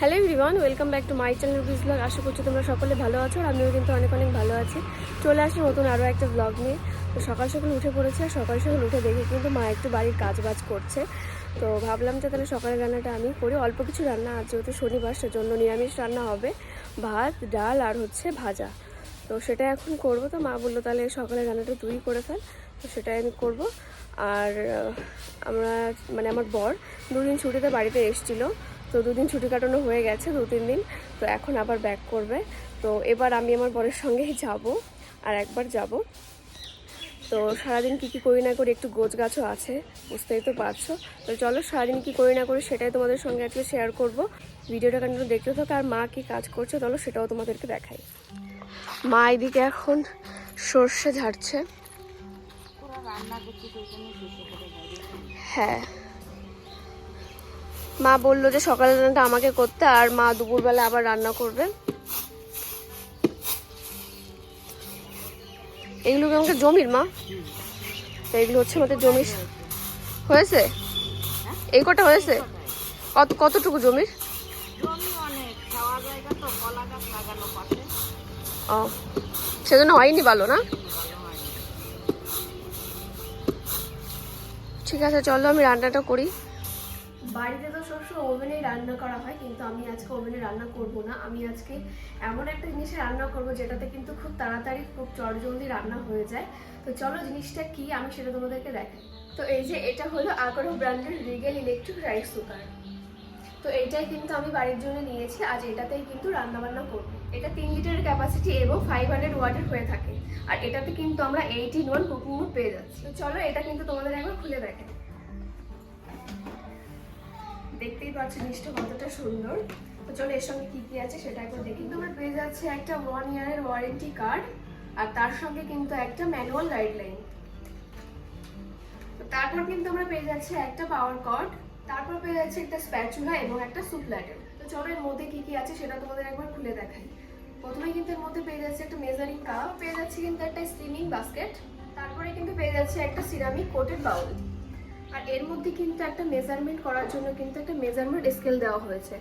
Hello everyone welcome back to my channel Ruby's blog আশা করছি তোমরা সকলে ভালো আছো আর আমিও কিন্তু অনেক অনেক ভালো আছি। চলে আসি নতুন আরও একটা ব্লগ নিয়ে। তো সকাল সকাল উঠে পড়েছে আর সকাল সকাল উঠে দেখি কিন্তু মা একটু বাড়ির কাজ বাজ করছে। তো ভাবলাম যে তাহলে সকালের রান্নাটা আমি করি। অল্প কিছু রান্না আর যেহেতু শনিবার, সেজন্য নিরামিষ রান্না হবে। ভাত, ডাল আর হচ্ছে ভাজা। তো সেটা এখন করব। তো মা বলল তাহলে সকালের রান্নাটা তুই করে ফেল। তো সেটাই আমি করব। আর আমরা মানে আমার বর দুদিন ছুটিতে বাড়িতে এসেছিল। তো দুদিন ছুটি কাটানো হয়ে গেছে দু তিন দিন। তো এখন আবার ব্যাক করবে। তো এবার আমি আমার বরের সঙ্গেই যাব আর একবার যাব। তো সারাদিন কী কী করি না করি একটু গোছ গাছও আছে বুঝতেই তো পারছ। তো চলো সারাদিন কী করি না করি সেটাই তোমাদের সঙ্গে আজকে শেয়ার করব। ভিডিওটা কন্টিনিউ দেখতে থাকো আর মা কী কাজ করছে চলো সেটাও তোমাদেরকে দেখাই। মা এদিকে এখন সর্ষে ঝাড়ছে। হ্যাঁ। মা বলল যে সকালের রান্নাটা আমাকে করতে আর মা দুপুরবেলা আবার রান্না করবে। এগুলো কি আমাকে জমির মা। তো এগুলো হচ্ছে আমাদের জমির। হয়েছে? এই কটা হয়েছে? কত কতটুকু জমির? ও সেজন্য হয়নি ভালো না? ঠিক আছে চলো আমি রান্নাটা করি। বাড়িতে তো সবসময় ওভেনেই রান্না করা হয়, কিন্তু আমি আজকে ওভেনে রান্না করব না। আমি আজকে এমন একটা জিনিসে রান্না করব, যেটাতে কিন্তু খুব তাড়াতাড়ি, খুব চটজলদি রান্না হয়ে যায়। তো চলো জিনিসটা কি, আমি সেটা তোমাদেরকে দেখাই। তো এই যে এটা হলো আগরো ব্র্যান্ডের রিগেল ইলেকট্রিক রাইস কুকার। তো এইটাই কিন্তু আমি বাড়ির জন্য নিয়েছি, আজ এটাতেই কিন্তু রান্না বান্না করব। এটা তিন লিটারের ক্যাপাসিটি এবং ফাইভ হান্ড্রেড ওয়াটের হয়ে থাকে। আর এটাতে কিন্তু আমরা এইটিন ওয়ান কুকিং পেয়ে যাচ্ছি। তো চলো এটা কিন্তু তোমাদের একবার খুলে দেখে দেখতেই পাচ্ছ জিনিসটা কতটা সুন্দর। তো চলো এর সঙ্গে কি কি আছে সেটা একবার দেখি তোমার পেয়ে যাচ্ছে একটা ওয়ান ইয়ারের ওয়ারেন্টি কার্ড আর তার সঙ্গে কিন্তু একটা ম্যানুয়াল গাইডলাইন তারপর কিন্তু আমরা পেয়ে যাচ্ছে একটা পাওয়ার কর্ড তারপর পেয়ে যাচ্ছে একটা স্প্যাচুলা এবং একটা সুপ ল্যাডার তো চলো এর মধ্যে কি কি আছে সেটা তোমাদের একবার খুলে দেখাই। প্রথমে কিন্তু এর মধ্যে পেয়ে যাচ্ছে একটা মেজারিং কাপ পেয়ে যাচ্ছে কিন্তু একটা স্টিমিং বাস্কেট তারপরে কিন্তু পেয়ে যাচ্ছে একটা সিরামিক কোটেড বাউল আর এর মধ্যে কিন্তু একটা মেজারমেন্ট করার জন্য কিন্তু একটা মেজারমেন্ট স্কেল দেওয়া হয়েছে।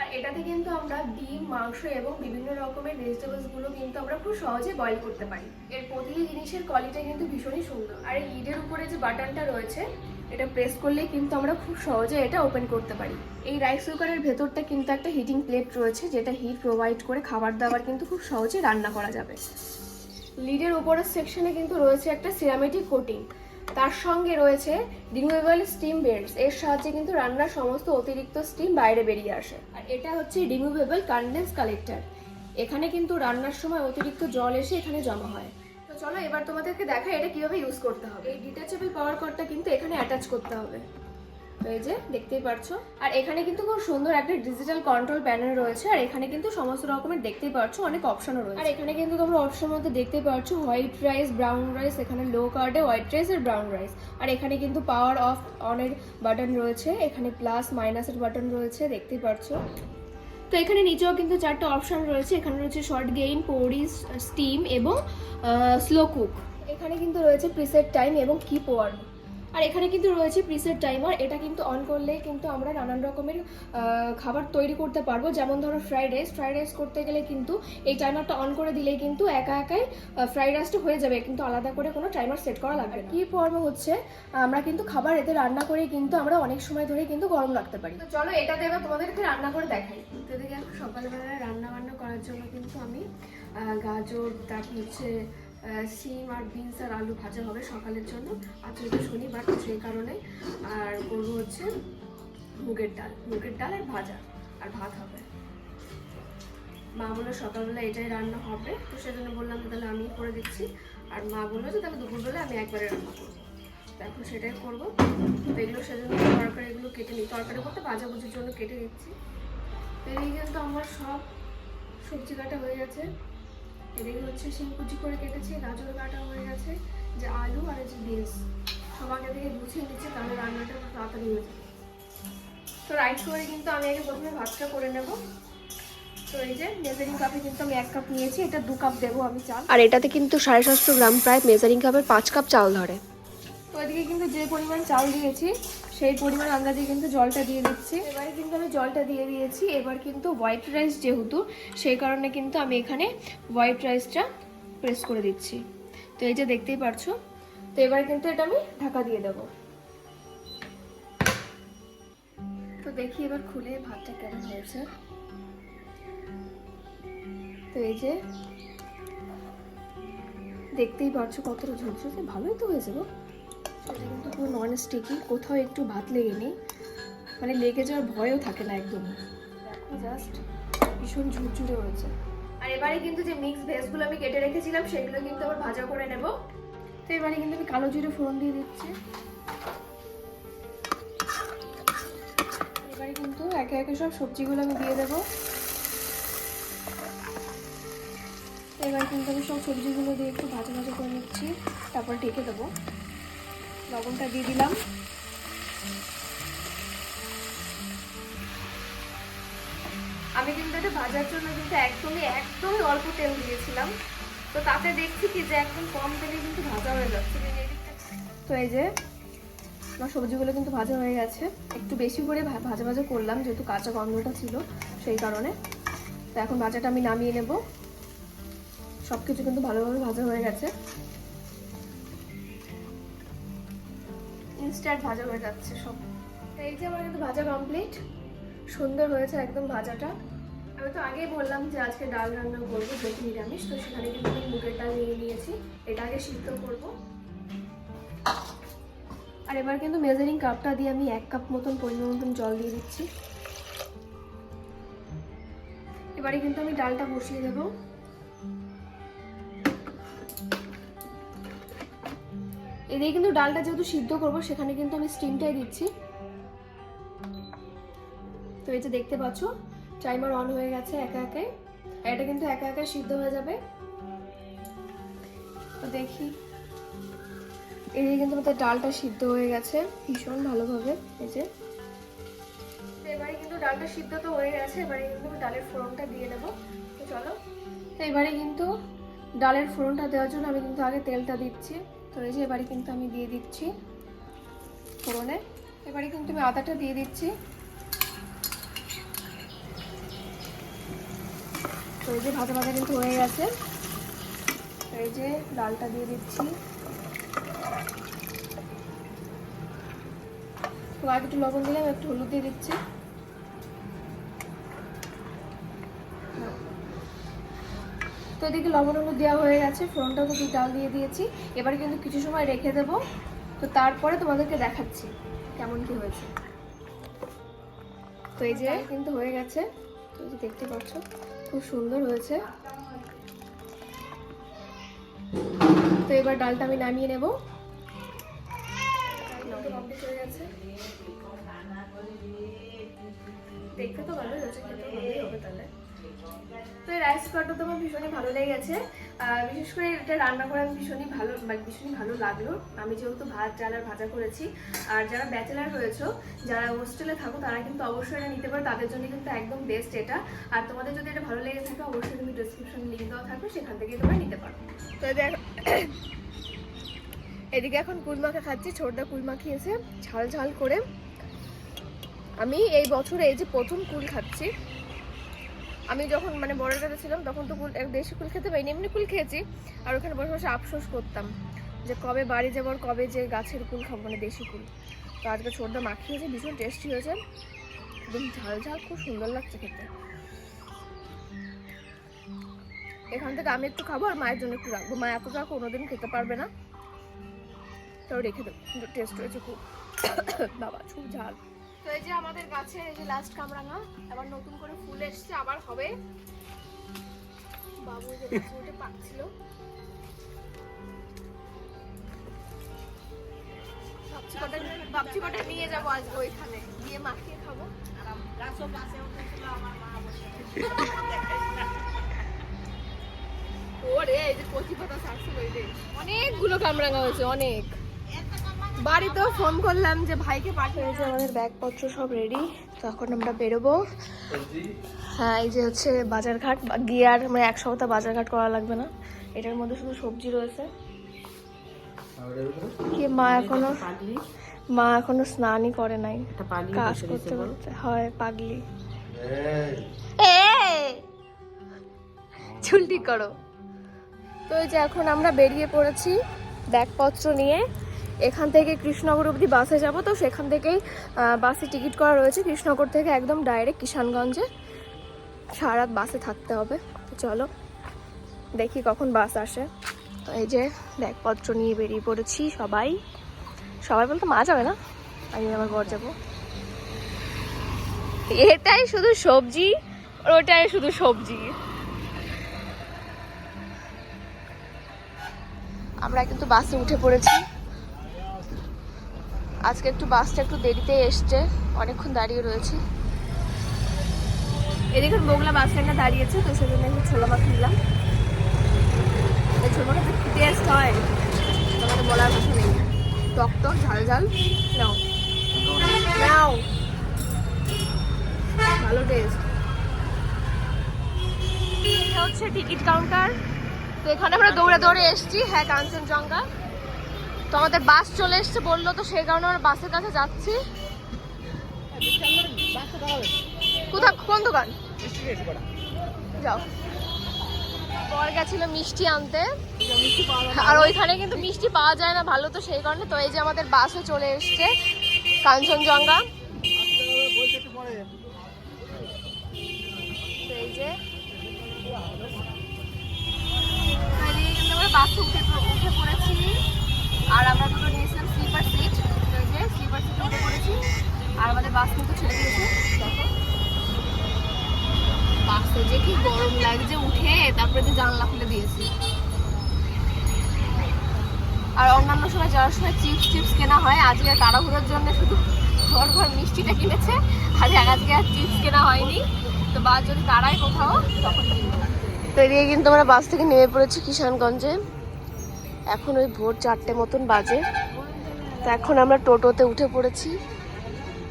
আর এটাতে কিন্তু আমরা ডিম, মাংস এবং বিভিন্ন রকমের ভেজিটেবলসগুলো কিন্তু আমরা খুব সহজে বয়েল করতে পারি। এর প্রতিটি জিনিসের কোয়ালিটি কিন্তু ভীষণই সুন্দর। আর এই লিডের উপরে যে বাটনটা রয়েছে, এটা প্রেস করলেই কিন্তু আমরা খুব সহজে এটা ওপেন করতে পারি। এই রাইস কুকারের ভেতরটা কিন্তু একটা হিটিং প্লেট রয়েছে, যেটা হিট প্রোভাইড করে খাবার দাবার কিন্তু খুব সহজে রান্না করা যাবে। লিডের উপরের সেকশনে কিন্তু রয়েছে একটা সিরামেটিক কোটিং তার সঙ্গে রয়েছে রিমুভেবল স্টিম বেল্টস এর সাহায্যে কিন্তু রান্নার সমস্ত অতিরিক্ত স্টিম বাইরে বেরিয়ে আসে। আর এটা হচ্ছে রিমুভেবল কন্ডেন্স কালেক্টর এখানে কিন্তু রান্নার সময় অতিরিক্ত জল এসে এখানে জমা হয়। তো চলো এবার তোমাদেরকে দেখা এটা কীভাবে ইউজ করতে হবে। এই ডিটাচেবল পাওয়ার কর্ডটা কিন্তু এখানে অ্যাটাচ করতে হবে। তো এই যে দেখতেই পারছ। আর এখানে কিন্তু খুব সুন্দর একটা ডিজিটাল কন্ট্রোল প্যানেল রয়েছে, আর এখানে কিন্তু সমস্ত রকমের দেখতেই পারছ, অনেক অপশনও রয়েছে। আর এখানে কিন্তু তোমরা অপশন মধ্যে দেখতেই পারছ হোয়াইট রাইস ব্রাউন রাইস এখানে লো কার্ডে হোয়াইট রাইস আর ব্রাউন রাইস আর এখানে কিন্তু পাওয়ার অফ অনের বাটন রয়েছে, এখানে প্লাস মাইনাসের বাটন রয়েছে, দেখতেই পারছ। তো এখানে নিচেও কিন্তু চারটে অপশন রয়েছে, এখানে রয়েছে শর্ট গেইন পোরিস স্টিম এবং স্লো কুক এখানে কিন্তু রয়েছে প্রিসেট টাইম এবং কিপ ওয়ার্ম আর এখানে কিন্তু রয়েছে প্রিসেট টাইমার এটা কিন্তু অন করলে কিন্তু আমরা নানান রকমের খাবার তৈরি করতে পারব। যেমন ধরো ফ্রাইড রাইস ফ্রাইড রাইস করতে গেলে কিন্তু এই টাইমারটা অন করে দিলেই কিন্তু একা একাই ফ্রাইড রাইসটা হয়ে যাবে। কিন্তু আলাদা করে কোনো টাইমার সেট করা লাগবে কি পর্ব হচ্ছে, আমরা কিন্তু খাবার এতে রান্না করে কিন্তু আমরা অনেক সময় ধরে কিন্তু গরম রাখতে পারি। চলো এটাতে এবার তোমাদেরকে রান্না করে দেখাই। তো এখন সকালবেলায় রান্না বান্না করার জন্য কিন্তু আমি গাজর, তারপর হচ্ছে শিম আর বিনস আর আলু ভাজা হবে সকালের জন্য। আর যেহেতু শনিবার, তো সেই কারণে। আর করব হচ্ছে মুগের ডাল। মুগের ডাল আর ভাজা। আর ভাত হবে। মা বলল সকালবেলা এটাই রান্না হবে। তো সেজন্য বললাম তাহলে আমি করে দিচ্ছি। আর মা বলল যে তাহলে দুপুরবেলা আমি একবারে রান্না করব। তো এখন সেটাই করব। তো এগুলো সেজন্য তরকারি এগুলো কেটে নিই। তরকারি করতে ভাজা ভাজাভুজির জন্য কেটে দিচ্ছি। তো এই কিন্তু আমার সব সবজি কাটা হয়ে গেছে। এদিকে হচ্ছে শিম কুচি করে কেটেছি গাজর কাটা হয়ে গেছে যে আলু আর যে বিনস সব আগে থেকে গুছিয়ে নিচ্ছে তাহলে রান্নাটা তাড়াতাড়ি হয়ে যাবে। তো রাইস করে কিন্তু আমি আগে প্রথমে ভাতটা করে নেব। তো এই যে মেজারিং কাপে কিন্তু আমি এক কাপ নিয়েছি এটা দু কাপ দেবো আমি চাল। আর এটাতে কিন্তু সাড়ে সাতশো গ্রাম প্রায় মেজারিং কাপের পাঁচ কাপ চাল ধরে। তো এদিকে কিন্তু যে পরিমাণ চাল দিয়েছি সেই পরিমাণ আন্দাজে কিন্তু জলটা দিয়ে দিচ্ছি। এবারে কিন্তু আমি জলটা দিয়ে দিয়েছি। এবার কিন্তু হোয়াইট রাইস যেহেতু, সেই কারণে কিন্তু আমি এখানে হোয়াইট রাইসটা প্রেস করে দিচ্ছি। তো এই যে দেখতেই পারছ, তো এবার কিন্তু এটা আমি ঢাকা দিয়ে দেবো। তো দেখি এবার খুলে ভাতটা কেমন হয়েছে। তো এই যে দেখতেই পারছ কতটা ঝরঝরে, ভালোই তো হয়েছে গো। পুরো নন স্টিকি কোথাও একটু ভাত লেগে নেই। মানে লেগে যাওয়ার ভয়ও থাকে না একদম। জাস্ট ভীষণ ঝুরঝুরে হয়েছে। আর এবারে কিন্তু যে মিক্স ভেজগুলো আমি কেটে রেখেছিলাম, সেগুলো কিন্তু আবার ভাজা করে নেব। তো এবারে কিন্তু আমি কালো জিরে ফোড়ন দিয়ে দিচ্ছি। এবারে কিন্তু একে একে সব সবজিগুলো আমি দিয়ে দেবো। এবার কিন্তু আমি সব সবজিগুলো দিয়ে একটু ভাজা ভাজা করে নিচ্ছি, তারপর ঢেকে দেবো। লবণটা দিয়ে দিলাম। আমি কিন্তু এটা ভাজার জন্য কিন্তু একদমই একদমই অল্প তেল দিয়েছিলাম। তো তাতে দেখছি কি যে একদম কম তেলে কিন্তু ভাজা হয়ে যাচ্ছে। তো এই যে আমার সবজিগুলো কিন্তু ভাজা হয়ে গেছে। একটু বেশি করে ভাজা ভাজা করলাম, যেহেতু কাঁচা গন্ধটা ছিল সেই কারণে। তো এখন ভাজাটা আমি নামিয়ে নেব। সব কিছু কিন্তু ভালোভাবে ভাজা হয়ে গেছে। ইনস্ট্যান্ট ভাজা হয়ে যাচ্ছে সব। এই যে আমার কিন্তু ভাজা কমপ্লিট সুন্দর হয়েছে একদম ভাজাটা। আমি তো আগেই বললাম যে আজকে ডাল রান্না করব যেহেতু নিরামিষ, তো সেখানে কিন্তু আমি মুগের ডাল নিয়ে নিয়েছি। এটা আগে সিদ্ধ করব। আর এবার কিন্তু মেজারিং কাপটা দিয়ে আমি এক কাপ মতন পরিমাণ মতন জল দিয়ে দিচ্ছি। এবারে কিন্তু আমি ডালটা বসিয়ে দেবো। এদিকে কিন্তু ডালটা যেহেতু সিদ্ধ করব, সেখানে কিন্তু আমি স্টিমটাই দিচ্ছি। তো এই যে দেখতে পাচ্ছ টাইমার অন হয়ে গেছে একা একে। এটা কিন্তু একা একা সিদ্ধ হয়ে যাবে। তো দেখি। এদিকে কিন্তু আমাদের ডালটা সিদ্ধ হয়ে গেছে ভীষণ ভালোভাবে, এই যে। এবারে কিন্তু ডালটা সিদ্ধ তো হয়ে গেছে, এবারে কিন্তু ডালের ফোড়নটা দিয়ে দেবো তো চলো। এবারে কিন্তু ডালের ফোড়নটা দেওয়ার জন্য আমি কিন্তু আগে তেলটা দিচ্ছি। তো এই যে এবারে কিন্তু আমি দিয়ে দিচ্ছি ফোড়নে। এবারে কিন্তু আমি আদাটা দিয়ে দিচ্ছি। তো এই যে ভাজা ভাজা কিন্তু হয়ে গেছে। এই যে ডালটা দিয়ে দিচ্ছি। তো আর একটু লবণ দিলাম, একটু হলুদ দিয়ে দিচ্ছি। তো এদিকে লবণ হলুদ দেওয়া হয়ে গেছে ফোড়নটাও তো ডাল দিয়ে দিয়েছি। এবার কিন্তু কিছু সময় রেখে দেবো। তো তারপরে তোমাদেরকে দেখাচ্ছি কেমন কি হয়েছে। তো এই যে কিন্তু হয়ে গেছে। তুমি দেখতে পাচ্ছ খুব সুন্দর হয়েছে। তো এবার ডালটা আমি নামিয়ে নেব। হয়ে দেখতে তো ভালোই হয়েছে খেতে ভালোই হবে তাহলে। তো এই রাইস কুকারটা তো আমার ভীষণই ভালো লেগেছে। বিশেষ করে এটা রান্না করে ভীষণই ভালো মানে ভীষণই ভালো লাগল। আমি যেহেতু ভাত, ডাল আর ভাজা করেছি, আর যারা ব্যাচেলার রয়েছো, যারা হোস্টেলে থাকো, তারা কিন্তু অবশ্যই এটা নিতে পারো। তাদের জন্য কিন্তু একদম বেস্ট এটা। আর তোমাদের যদি এটা ভালো লেগে থাকে, অবশ্যই তুমি ডিসক্রিপশনে লিঙ্ক দেওয়া থাকবে, সেখান থেকে তোমরা নিতে পারো। তো দেখ এদিকে এখন কুল মাখা খাচ্ছি। ছোটদা কুল মাখিয়েছে ঝাল ঝাল করে। আমি এই বছরে এই যে প্রথম কুল খাচ্ছি। আমি যখন মানে কাছে ছিলাম, তখন তো কুল দেশি কুল খেতে পাইনি, এমনি কুল খেয়েছি। আর ওখানে বসে বসে আফসোস করতাম যে কবে বাড়ি যাব আর কবে যে গাছের কুল খাব মানে দেশি কুল। তো আজকে ছোটদা মাখিয়েছে, ভীষণ টেস্টি হয়েছে। একদম ঝাল ঝাল, খুব সুন্দর লাগছে খেতে। এখান থেকে আমি একটু খাব আর মায়ের জন্য একটু রাখব। মা এতটা কোনোদিন খেতে পারবে না। তাও রেখে দেবো। টেস্ট হয়েছে খুব। বাবা, খুব ঝাল। তো এই যে আমাদের গাছে এই যে লাস্ট কামরাঙা আবার নতুন করে ফুল এসছে, আবার হবে। বাবু যে উঠে পাকছিল। ভাবছি নিয়ে যাব ওইখানে, গিয়ে মাখিয়ে খাব। ওরে, এই যে অনেকগুলো কামরাঙা হয়েছে, অনেক। বাড়িতেও ফোন করলাম যে ভাইকে পাঠিয়ে যে আমাদের ব্যাগপত্র সব রেডি তখন আমরা বেরোবো। হ্যাঁ এই যে হচ্ছে বাজারঘাট বা- গিয়ে আর মানে এক সপ্তাহ বাজারঘাট করা লাগবে না। এটার মধ্যে শুধু সবজি রয়েছে। কি মা এখনও মা এখনও স্নানই করে নাই। কাজ করতে করতে। হয় পাগলি। চুল ঠিক করো। তো এই যে এখন আমরা বেরিয়ে পড়েছি ব্যাগপত্র নিয়ে। এখান থেকে কৃষ্ণনগর অবধি বাসে যাব। তো সেখান থেকেই বাসে টিকিট করা রয়েছে। কৃষ্ণনগর থেকে একদম ডাইরেক্ট কিষানগঞ্জে। সারা রাত বাসে থাকতে হবে। চলো, দেখি কখন বাস আসে। তো এই যে ব্যাগপত্র নিয়ে বেরিয়ে পড়েছি সবাই। সবাই বলতে মা যাবে না? আমি আমার ঘর যাব। এটাই শুধু সবজি ওটাই শুধু সবজি। আমরা কিন্তু বাসে উঠে পড়েছি। আজকে একটু বাসটা একটু দেরিতে এসছে। অনেকক্ষণ দাঁড়িয়ে রয়েছি। এদিকে মোগলা বাস স্ট্যান্ডে দাঁড়িয়েছে, তো সেজন্য একটু ছোলা মাছ নিলাম। এই টেস্ট হয়। তোমাদের বলার কথা নেই। টক টক, ঝাল ঝাল। নাও। নাও। ভালো টেস্ট হচ্ছে টিকিট কাউন্টার। তো এখানে আমরা দৌড়ে দৌড়ে এসেছি। হ্যাঁ কাঞ্চনজঙ্ঘা। তো আমাদের বাস চলে এসছে বলল তো সেই কারণে আমরা বাসের কাছে যাচ্ছি। কোথা কোন দোকান? যাও। পর গেছিল মিষ্টি আনতে। আর ওইখানে কিন্তু মিষ্টি পাওয়া যায় না ভালো তো সেই কারণে। তো এই যে আমাদের বাসও চলে এসছে, কাঞ্চনজঙ্ঘা। জানলা খুলে দিয়েছি। আর অন্যান্য সময় যাওয়ার সময় চিপস টিপস কেনা হয়। আজকে তাড়াহুড়োর জন্য শুধু ঘর ঘর মিষ্টিটা কিনেছে। আর আজকে আর চিপস কেনা হয়নি। তো বা যদি তারাই কোথাও, তখন তো এদিকে কিন্তু আমরা বাস থেকে নেমে পড়েছি কিষানগঞ্জে। এখন ওই ভোর চারটে মতন বাজে। তো এখন আমরা টোটোতে উঠে পড়েছি।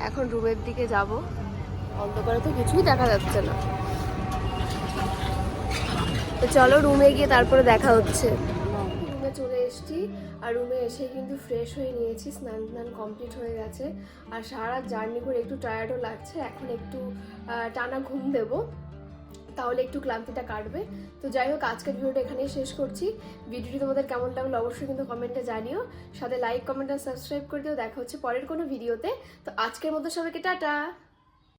এখন রুমের দিকে যাব। অন্ধকারে তো কিছুই দেখা যাচ্ছে না। তো চলো রুমে গিয়ে তারপরে দেখা হচ্ছে। রুমে চলে এসেছি, আর রুমে এসে কিন্তু ফ্রেশ হয়ে নিয়েছি, স্নান টান কমপ্লিট হয়ে গেছে। আর সারা জার্নি করে একটু টায়ার্ডও লাগছে, এখন একটু টানা ঘুম দেবো, তাহলে একটু ক্লান্তিটা কাটবে। তো যাই হোক, আজকের ভিডিওটা এখানেই শেষ করছি। ভিডিওটি তোমাদের কেমন লাগল অবশ্যই কিন্তু কমেন্টে জানিও। সাথে লাইক কমেন্ট আর সাবস্ক্রাইব করে দিও। দেখা হচ্ছে পরের কোনো ভিডিওতে তো আজকের মতো সবাইকে টাটা!